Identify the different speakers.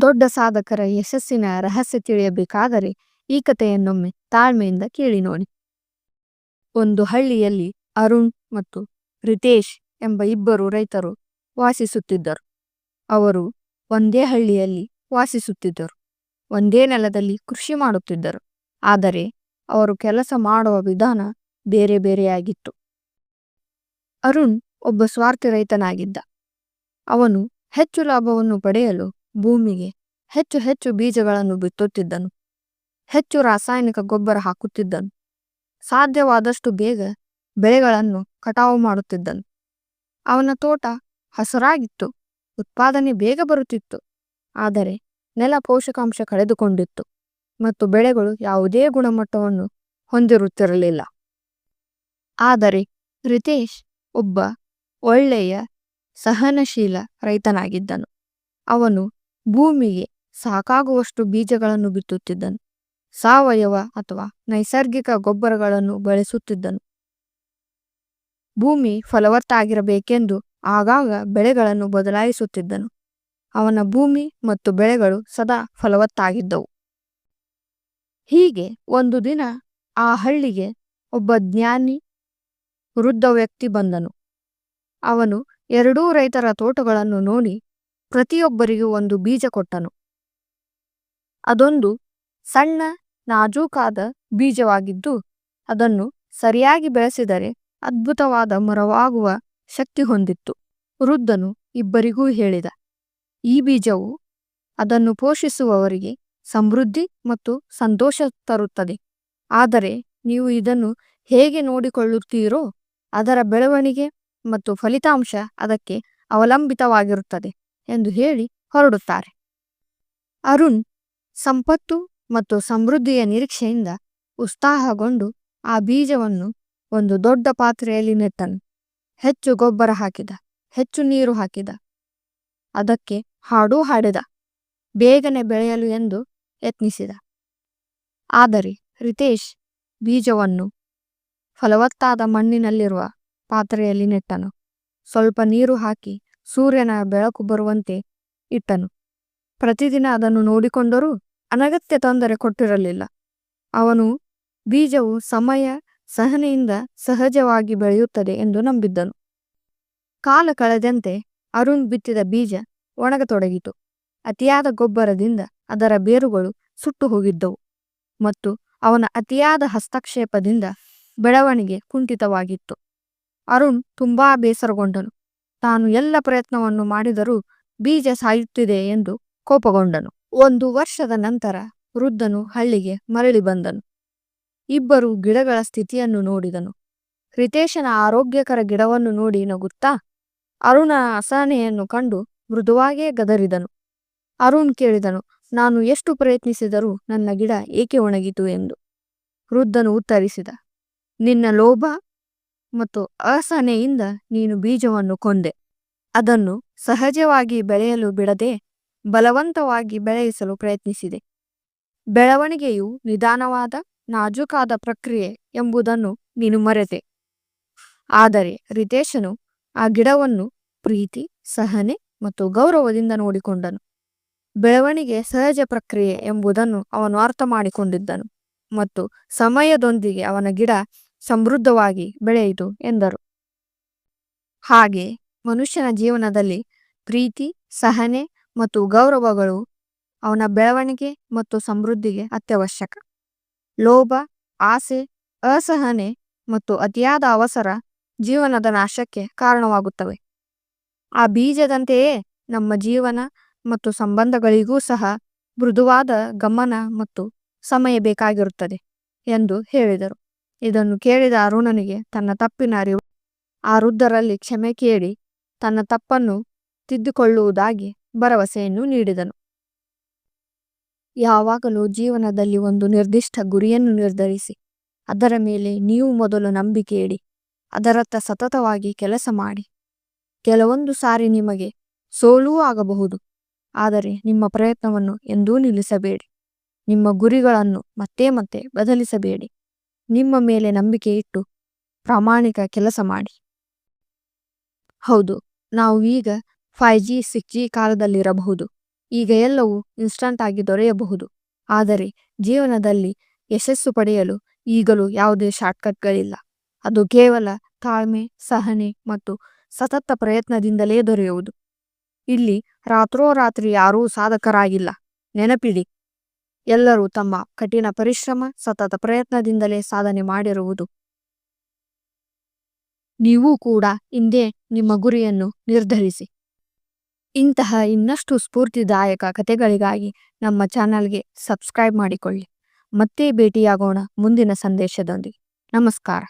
Speaker 1: ದೊಡ್ಡ ಸಾಧಕರ ಯಶಸ್ಸಿನ ರಹಸ್ಯ ತಿಳಿಯಬೇಕಾದರೆ ಈ ಕಥೆಯನ್ನೊಮ್ಮೆ ತಾಳ್ಮೆಯಿಂದ ಕೇಳಿ ನೋಡಿ. ಒಂದು ಹಳ್ಳಿಯಲ್ಲಿ ಅರುಣ್ ಮತ್ತು ರಿತೇಶ್ ಎಂಬ ಇಬ್ಬರು ರೈತರು ವಾಸಿಸುತ್ತಿದ್ದರು. ಅವರು ಒಂದೇ ಹಳ್ಳಿಯಲ್ಲಿ ವಾಸಿಸುತ್ತಿದ್ದರು. ಒಂದೇ ನೆಲದಲ್ಲಿ ಕೃಷಿ ಮಾಡುತ್ತಿದ್ದರು. ಆದರೆ ಅವರು ಕೆಲಸ ಮಾಡುವ ವಿಧಾನ ಬೇರೆ ಬೇರೆಯಾಗಿತ್ತು. ಅರುಣ್ ಒಬ್ಬ ಸ್ವಾರ್ಥಿ ರೈತನಾಗಿದ್ದ ಅವನು ಹೆಚ್ಚು ಲಾಭವನ್ನು ಪಡೆಯಲು ಭೂಮಿಗೆ ಹೆಚ್ಚು ಹೆಚ್ಚು ಬೀಜಗಳನ್ನು ಬಿತ್ತುತ್ತಿದ್ದನು. ಹೆಚ್ಚು ರಾಸಾಯನಿಕ ಗೊಬ್ಬರ ಹಾಕುತ್ತಿದ್ದನು. ಸಾಧ್ಯವಾದಷ್ಟು ಬೇಗ ಬೆಳೆಗಳನ್ನು ಕಟಾವು ಮಾಡುತ್ತಿದ್ದನು. ಅವನ ತೋಟ ಹಸರಾಗಿತ್ತು, ಉತ್ಪಾದನೆ ಬೇಗ ಬರುತ್ತಿತ್ತು, ಆದರೆ ನೆಲ ಪೋಷಕಾಂಶ ಕಳೆದುಕೊಂಡಿತ್ತು ಮತ್ತು ಬೆಳೆಗಳು ಯಾವುದೇ ಗುಣಮಟ್ಟವನ್ನು ಹೊಂದಿರುತ್ತಿರಲಿಲ್ಲ. ಆದರೆ ರಿತೇಶ್ ಒಬ್ಬ ಒಳ್ಳೆಯ ಸಹನಶೀಲ ರೈತನಾಗಿದ್ದನು. ಅವನು ಭೂಮಿಗೆ ಸಾಕಾಗುವಷ್ಟು ಬೀಜಗಳನ್ನು ಬಿತ್ತುತ್ತಿದ್ದನು. ಸಾವಯವ ಅಥವಾ ನೈಸರ್ಗಿಕ ಗೊಬ್ಬರಗಳನ್ನು ಬಳಸುತ್ತಿದ್ದನು. ಭೂಮಿ ಫಲವತ್ತಾಗಿರಬೇಕೆಂದು ಆಗಾಗ ಬೆಳೆಗಳನ್ನು ಬದಲಾಯಿಸುತ್ತಿದ್ದನು. ಅವನ ಭೂಮಿ ಮತ್ತು ಬೆಳೆಗಳು ಸದಾ ಫಲವತ್ತಾಗಿದ್ದವು. ಹೀಗೆ ಒಂದು ದಿನ ಆ ಹಳ್ಳಿಗೆ ಒಬ್ಬ ಜ್ಞಾನಿ ವೃದ್ಧ ವ್ಯಕ್ತಿ ಬಂದನು. ಅವನು ಎರಡೂ ರೈತರ ತೋಟಗಳನ್ನು ನೋಡಿ ಪ್ರತಿಯೊಬ್ಬರಿಗೂ ಒಂದು ಬೀಜ ಕೊಟ್ಟನು. ಅದೊಂದು ಸಣ್ಣ, ನಾಜೂಕಾದ ಬೀಜವಾಗಿದ್ದು, ಅದನ್ನು ಸರಿಯಾಗಿ ಬೆಳೆಸಿದರೆ ಅದ್ಭುತವಾದ ಮರವಾಗುವ ಶಕ್ತಿ ಹೊಂದಿತ್ತು. ವೃದ್ಧನು ಇಬ್ಬರಿಗೂ ಹೇಳಿದ, ಈ ಬೀಜವು ಅದನ್ನು ಪೋಷಿಸುವವರಿಗೆ ಸಮೃದ್ಧಿ ಮತ್ತು ಸಂತೋಷ ತರುತ್ತದೆ. ಆದರೆ ನೀವು ಇದನ್ನು ಹೇಗೆ ನೋಡಿಕೊಳ್ಳುತ್ತೀರೋ, ಅದರ ಬೆಳವಣಿಗೆ ಮತ್ತು ಫಲಿತಾಂಶ ಅದಕ್ಕೆ ಅವಲಂಬಿತವಾಗಿರುತ್ತದೆ. ಎಂದು ಹೇಳಿ ಹೊರಡುತ್ತಾರೆ. ಅರುಣ್ ಸಂಪತ್ತು ಮತ್ತು ಸಮೃದ್ಧಿಯ ನಿರೀಕ್ಷೆಯಿಂದ ಉತ್ಸಾಹಗೊಂಡು ಆ ಬೀಜವನ್ನು ಒಂದು ದೊಡ್ಡ ಪಾತ್ರೆಯಲ್ಲಿ ನೆಟ್ಟನು. ಹೆಚ್ಚು ಗೊಬ್ಬರ ಹಾಕಿದ, ಹೆಚ್ಚು ನೀರು ಹಾಕಿದ. ಅದಕ್ಕೆ ಹಾಡೂ ಹಾಡಿದ, ಬೇಗನೆ ಬೆಳೆಯಲು ಎಂದು ಯತ್ನಿಸಿದ. ಆದರೆ ರಿತೇಶ್ ಬೀಜವನ್ನು ಫಲವತ್ತಾದ ಮಣ್ಣಿನಲ್ಲಿರುವ ಪಾತ್ರೆಯಲ್ಲಿ ನೆಟ್ಟನು. ಸ್ವಲ್ಪ ನೀರು ಹಾಕಿ ಸೂರ್ಯನ ಬೆಳಕು ಬರುವಂತೆ ಇಟ್ಟನು. ಪ್ರತಿದಿನ ಅದನ್ನು ನೋಡಿಕೊಂಡರೂ ಅನಗತ್ಯ ತೊಂದರೆ ಕೊಟ್ಟಿರಲಿಲ್ಲ. ಅವನು ಬೀಜವು ಸಮಯ, ಸಹನೆಯಿಂದ ಸಹಜವಾಗಿ ಬೆಳೆಯುತ್ತದೆ ಎಂದು ನಂಬಿದ್ದನು. ಕಾಲ ಕಳೆದಂತೆ ಅರುಣ್ ಬಿತ್ತಿದ ಬೀಜ ಒಣಗತೊಡಗಿತು. ಅತಿಯಾದ ಗೊಬ್ಬರದಿಂದ ಅದರ ಬೇರುಗಳು ಸುಟ್ಟು ಹೋಗಿದ್ದವು ಮತ್ತು ಅವನ ಅತಿಯಾದ ಹಸ್ತಕ್ಷೇಪದಿಂದ ಬೆಳವಣಿಗೆ ಕುಂಠಿತವಾಗಿತ್ತು. ಅರುಣ್ ತುಂಬಾ ಬೇಸರಗೊಂಡನು. ತಾನು ಎಲ್ಲ ಪ್ರಯತ್ನವನ್ನು ಮಾಡಿದರೂ ಬೀಜ ಸಾಯುತ್ತಿದೆ ಎಂದು ಕೋಪಗೊಂಡನು. ಒಂದು ವರ್ಷದ ನಂತರ ವೃದ್ಧನು ಹಳ್ಳಿಗೆ ಮರಳಿ ಬಂದನು. ಇಬ್ಬರು ಗಿಡಗಳ ಸ್ಥಿತಿಯನ್ನು ನೋಡಿದನು. ಹೃತೇಶನ ಆರೋಗ್ಯಕರ ಗಿಡವನ್ನು ನೋಡಿ ನಗುತ್ತಾ ಅರುಣ ಅಸಹನೆಯನ್ನು ಕಂಡು ಮೃದುವಾಗೇ ಗದರಿದನು. ಅರುಣ್ ಕೇಳಿದನು, ನಾನು ಎಷ್ಟು ಪ್ರಯತ್ನಿಸಿದರೂ ನನ್ನ ಗಿಡ ಏಕೆ ಒಣಗಿತು? ಎಂದು. ವೃದ್ಧನು ಉತ್ತರಿಸಿದ, ನಿನ್ನ ಲೋಭ ಮತ್ತು ಅಸಹನೆಯಿಂದ ನೀನು ಬೀಜವನ್ನು ಕೊಂದೆ. ಅದನ್ನು ಸಹಜವಾಗಿ ಬೆಳೆಯಲು ಬಿಡದೆ ಬಲವಂತವಾಗಿ ಬೆಳೆಯಿಸಲು ಪ್ರಯತ್ನಿಸಿದೆ. ಬೆಳವಣಿಗೆಯು ನಿಧಾನವಾದ, ನಾಜೂಕಾದ ಪ್ರಕ್ರಿಯೆ ಎಂಬುದನ್ನು ನೀನು ಮರೆತೆ. ಆದರೆ ರಿತೇಶನು ಆ ಗಿಡವನ್ನು ಪ್ರೀತಿ, ಸಹನೆ ಮತ್ತು ಗೌರವದಿಂದ ನೋಡಿಕೊಂಡನು. ಬೆಳವಣಿಗೆ ಸಹಜ ಪ್ರಕ್ರಿಯೆ ಎಂಬುದನ್ನು ಅವನು ಅರ್ಥ ಮಾಡಿಕೊಂಡಿದ್ದನು ಮತ್ತು ಸಮಯದೊಂದಿಗೆ ಅವನ ಗಿಡ ಸಮೃದ್ಧವಾಗಿ ಬೆಳೆಯಿತು ಎಂದರು. ಹಾಗೆ ಮನುಷ್ಯನ ಜೀವನದಲ್ಲಿ ಪ್ರೀತಿ, ಸಹನೆ ಮತ್ತು ಗೌರವಗಳು ಅವನ ಬೆಳವಣಿಗೆ ಮತ್ತು ಸಮೃದ್ಧಿಗೆ ಅತ್ಯವಶ್ಯಕ. ಲೋಭ, ಆಸೆ, ಅಸಹನೆ ಮತ್ತು ಅತಿಯಾದ ಅವಸರ ಜೀವನದ ನಾಶಕ್ಕೆ ಕಾರಣವಾಗುತ್ತವೆ. ಆ ಬೀಜದಂತೆಯೇ ನಮ್ಮ ಜೀವನ ಮತ್ತು ಸಂಬಂಧಗಳಿಗೂ ಸಹ ಮೃದುವಾದ ಗಮನ ಮತ್ತು ಸಮಯ ಬೇಕಾಗಿರುತ್ತದೆ ಎಂದು ಹೇಳಿದರು. ಇದನ್ನು ಕೇಳಿದ ಅರುಣನಿಗೆ ತನ್ನ ತಪ್ಪಿನ ಅರಿವು. ಆ ವೃದ್ಧರಲ್ಲಿ ಕ್ಷಮೆ ಕೇಳಿ ತನ್ನ ತಪ್ಪನ್ನು ತಿದ್ದುಕೊಳ್ಳುವುದಾಗಿ ಭರವಸೆಯನ್ನು ನೀಡಿದನು. ಯಾವಾಗಲೂ ಜೀವನದಲ್ಲಿ ಒಂದು ನಿರ್ದಿಷ್ಟ ಗುರಿಯನ್ನು ನಿರ್ಧರಿಸಿ, ಅದರ ಮೇಲೆ ನೀವು ಮೊದಲು ನಂಬಿಕೆ ಇಡಿ, ಅದರತ್ತ ಸತತವಾಗಿ ಕೆಲಸ ಮಾಡಿ. ಕೆಲವೊಂದು ಸಾರಿ ನಿಮಗೆ ಸೋಲೂ ಆಗಬಹುದು, ಆದರೆ ನಿಮ್ಮ ಪ್ರಯತ್ನವನ್ನು ಎಂದೂ ನಿಲ್ಲಿಸಬೇಡಿ. ನಿಮ್ಮ ಗುರಿಗಳನ್ನು ಮತ್ತೆ ಮತ್ತೆ ಬದಲಿಸಬೇಡಿ. ನಿಮ್ಮ ಮೇಲೆ ನಂಬಿಕೆ ಇಟ್ಟು ಪ್ರಾಮಾಣಿಕ ಕೆಲಸ ಮಾಡಿ. ಹೌದು, ನಾವು ಈಗ ಫೈವ್ ಜಿ ಸಿಕ್ಸ್ ಜಿ ಕಾಲದಲ್ಲಿರಬಹುದು. ಈಗ ಎಲ್ಲವೂ ಇನ್ಸ್ಟಂಟ್ ಆಗಿ ದೊರೆಯಬಹುದು. ಆದರೆ ಜೀವನದಲ್ಲಿ ಯಶಸ್ಸು ಪಡೆಯಲು ಈಗಲೂ ಯಾವುದೇ ಶಾರ್ಟ್ಕಟ್ಗಳಿಲ್ಲ ಅದು ಕೇವಲ ತಾಳ್ಮೆ, ಸಹನೆ ಮತ್ತು ಸತತ ಪ್ರಯತ್ನದಿಂದಲೇ ದೊರೆಯುವುದು. ಇಲ್ಲಿ ರಾತ್ರೋರಾತ್ರಿ ಯಾರೂ ಸಾಧಕರಾಗಿಲ್ಲ. ನೆನಪಿಡಿ ಎಲ್ಲರೂ ತಮ್ಮ ಕಠಿಣ ಪರಿಶ್ರಮ, ಸತತ ಪ್ರಯತ್ನದಿಂದಲೇ ಸಾಧನೆ ಮಾಡಿರುವುದು. ನೀವು ಕೂಡ ಇಂದೇ ನಿಮ್ಮ ಗುರಿಯನ್ನು ನಿರ್ಧರಿಸಿ. ಇಂತಹ ಇನ್ನಷ್ಟು ಸ್ಫೂರ್ತಿದಾಯಕ ಕಥೆಗಳಿಗಾಗಿ ನಮ್ಮ ಚಾನಲ್ಗೆ ಸಬ್ಸ್ಕ್ರೈಬ್ ಮಾಡಿಕೊಳ್ಳಿ. ಮತ್ತೆ ಭೇಟಿಯಾಗೋಣ ಮುಂದಿನ ಸಂದೇಶದೊಂದಿಗೆ. ನಮಸ್ಕಾರ.